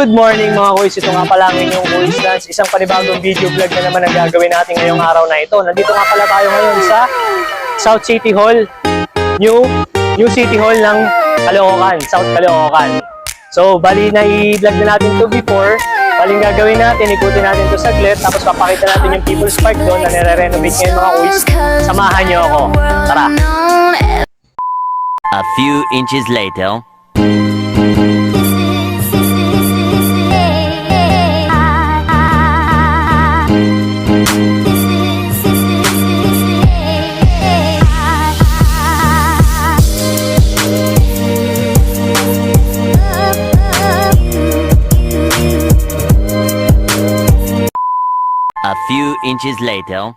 Good morning mga kuys, ito nga pala ang inyong Kuys Dance. Isang panibagong video vlog na naman ang gagawin natin ngayong araw na ito. Nandito nga pala tayo ngayon sa South City Hall, New New City Hall ng Caloocan, South Caloocan. So, bali na i-vlog na natin to before. Bali gagawin natin, ikutin natin to saglit, tapos papakita natin yung People's Park doon na nire-renovate ngayon mga kuys. Samahan niyo ako. Tara! A few inches later. A few inches later.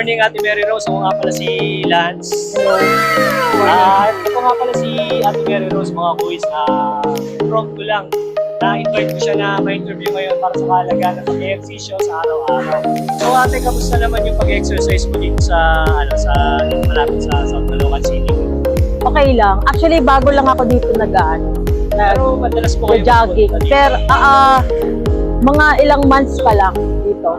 Morning Ate Mary Rose. Ako nga pala si Lance. Ah, ito nga pala si Ate Mary Rose mga kuys. Ah, from ko lang. Na-invite ko siya na ma-interview ngayon para sa kahalaga ng pag-exercise sa araw-araw. So ate, kamusta naman yung pag-exercise mo dito sa, ano, sa malapit sa South Caloocan City? Okay lang. Actually, bago lang ako dito nag-ano, Pero madalas po kayo dito. Pero, ah, ah, mga ilang months pa lang dito.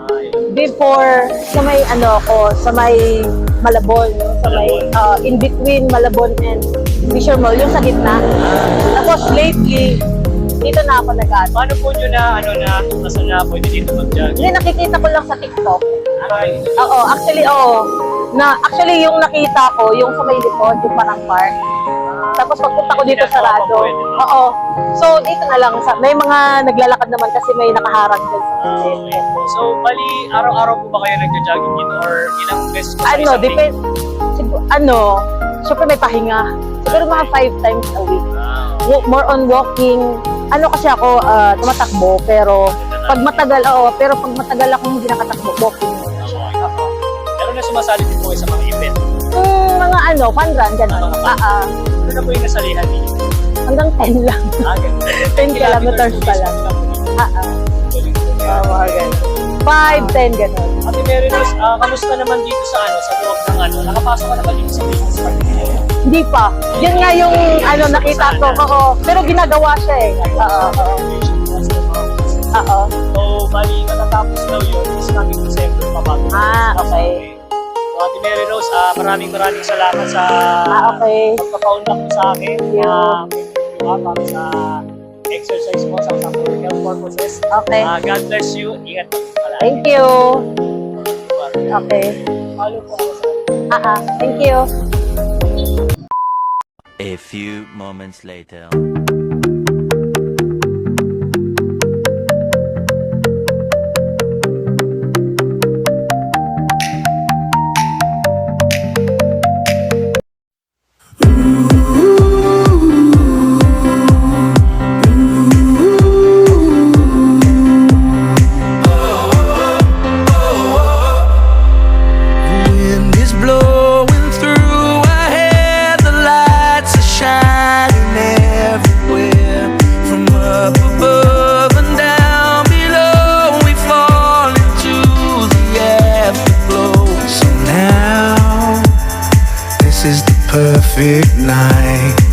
Before, sa may ano ako, sa may Malabon, sa may, ah, in between Malabon and Fisher Mall, yung sa gitna. Tapos lately, dito na ako nag-ano. Paano po nyo na, ano na, nasa na pwede dito mag-jogging? Hindi, nakikita ko lang sa TikTok. Ay, Oo, actually, oo. Na, actually, yung nakita ko, yung sa may likod, yung parang park. Tapos pagpunta ko dito sarado. Oo. So, dito na lang. Sa, may mga naglalakad naman kasi may nakaharang dyan sa Ah, gilid. okay. So, bali, araw-araw po ba kayo nagja-jogging dito or ilang beses po Ano, depend, ano, syempre may pahinga. Siguro mga five times a week. Ah, Wo- More on walking. Ano kasi ako, ah, tumatakbo, pero pag matagal, oo, pero pag matagal akong hindi nakatakbo, walking muna siya. Pero na sumasali din po sa mga event. Mm, mga ano, fun run, gano'n. Mga fun. Ah, ah. Ano na po yung nasalihan niyo? hanggang 10 lang. Ah, ganun. 10 kilometers pa lang. Ah, ah. Ah, mga ganun. 5, 10, gano'n. Ate Mary Rose, ah, kamusta naman dito sa ano, sa loob ng ano? Nakapasok ka na ba dito sa business park? Hindi pa. Yun nga yung ano nakita ko. Oo. Pero ginagawa siya eh. Oo. Oo. Oo. So, bali, matatapos daw yun is coming December pa bago. Ah, okay. Ate Mary Rose, ah, maraming maraming salamat sa Ah, okay. pagpapaundak mo sa akin. you. Ah, uh, para sa exercise mo sa, sa health purposes. Okay. Ah, God bless you. Ingat po. Thank you. Okay. Follow po ako sa Ah, ah. Thank you. A few moments later. Perfect night.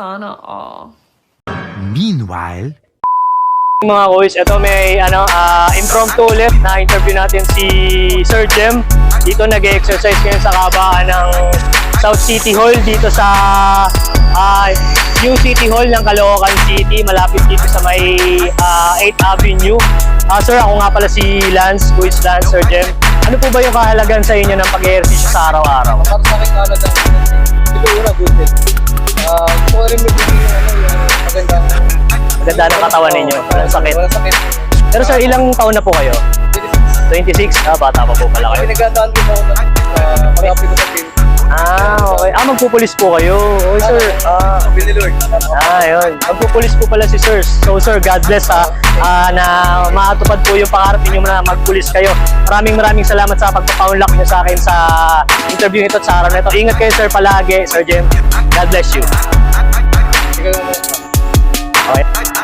Sana all. Meanwhile, Mga boys, ito may ano, ah, impromptu ulit na interview natin si Sir Jem. Dito nag-exercise ngayon sa kabaan ng South City Hall dito sa ah, New City Hall ng Caloocan City, malapit dito sa may ah, 8th Avenue. Ah, sir, ako nga pala si Lance, who is Lance, Sir Jem. Ano po ba yung kahalagan sa inyo ng pag-exercise sa araw-araw? para sa akin kalaga una good din ah gusto ko rin magbigay ng ano yung magandang Maganda ng katawan ninyo, walang sakit. walang sakit Pero sir, ilang taon na po kayo? 26? Ah, bata pa po pala kayo. pinagdadaan din ako na uh, mag-apply ko sa team Ah, okay. Ah, magpupulis po kayo. Okay, sir. Ah, Sabi ni Lord ah, yun. Magpupulis po pala si sir. So, sir, God bless ha. Ah, na matupad po yung pangarap ninyo na magpulis kayo. Maraming maraming salamat sa pagpapaunlak niyo sa akin sa interview nito sa araw na ito. Ingat kayo, sir, palagi. Sir Jem, God bless you. Okay.